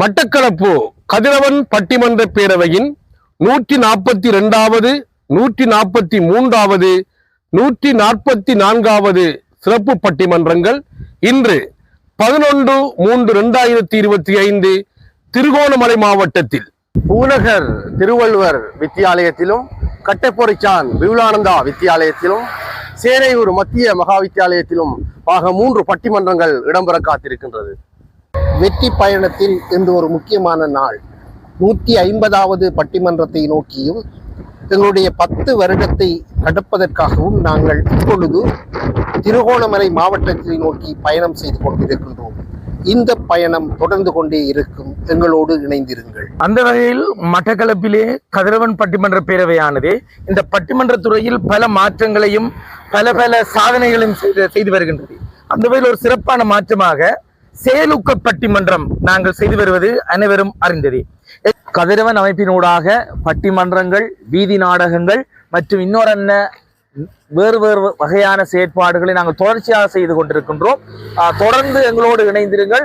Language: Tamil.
மட்டக்களப்பு கதிரவன் பட்டிமன்ற பேரவையின் நூற்றி நாற்பத்தி இரண்டாவது நூற்றி நாற்பத்தி மூன்றாவது நூற்றி நாற்பத்தி நான்காவது சிறப்பு பட்டிமன்றங்கள் இன்று பதினொன்று மூன்று இரண்டாயிரத்தி இருபத்தி ஐந்து திருகோணமலை மாவட்டத்தில். பூநகர் திருவள்ளுவர் வித்தியாலயத்திலும் கட்டைப்பொறிச்சான் விவுலானந்தா வித்தியாலயத்திலும் சேனையூர் மத்திய மகா வித்தியாலயத்திலும் ஆக மூன்று பட்டிமன்றங்கள் இடம்பெற காத்திருக்கின்றது. வெற்றி பயணத்தில் இன்று ஒரு முக்கியமான நாள். நூற்றி ஐம்பதாவது பட்டிமன்றத்தை நோக்கியும் எங்களுடைய பத்து வருடத்தை கடப்பதற்காகவும் நாங்கள் இப்பொழுது திருகோணமலை மாவட்டத்தை நோக்கி பயணம் செய்து கொண்டிருக்கின்றோம். இந்த பயணம் தொடர்ந்து கொண்டே இருக்கும். எங்களோடு இணைந்திருங்கள். அந்த வகையில் மட்டக்களப்பிலே கதிரவன் பட்டிமன்ற பேரவையானது இந்த பட்டிமன்ற துறையில் பல மாற்றங்களையும் பல பல சாதனைகளையும் செய்து செய்து வருகின்றது. அந்த வகையில் ஒரு சிறப்பான மாற்றமாக செயலுக்க பட்டிமன்றம் நாங்கள் செய்து வருவது அனைவரும் அறிந்ததே. கதிரவன் அமைப்பினூடாக பட்டிமன்றங்கள் வீதி நாடகங்கள் மற்றும் இன்னொரு என்ன வேறு வேறு வகையான செயற்பாடுகளை நாங்கள் தொடர்ச்சியாக செய்து கொண்டிருக்கின்றோம். தொடர்ந்து எங்களோடு இணைந்திருங்கள்.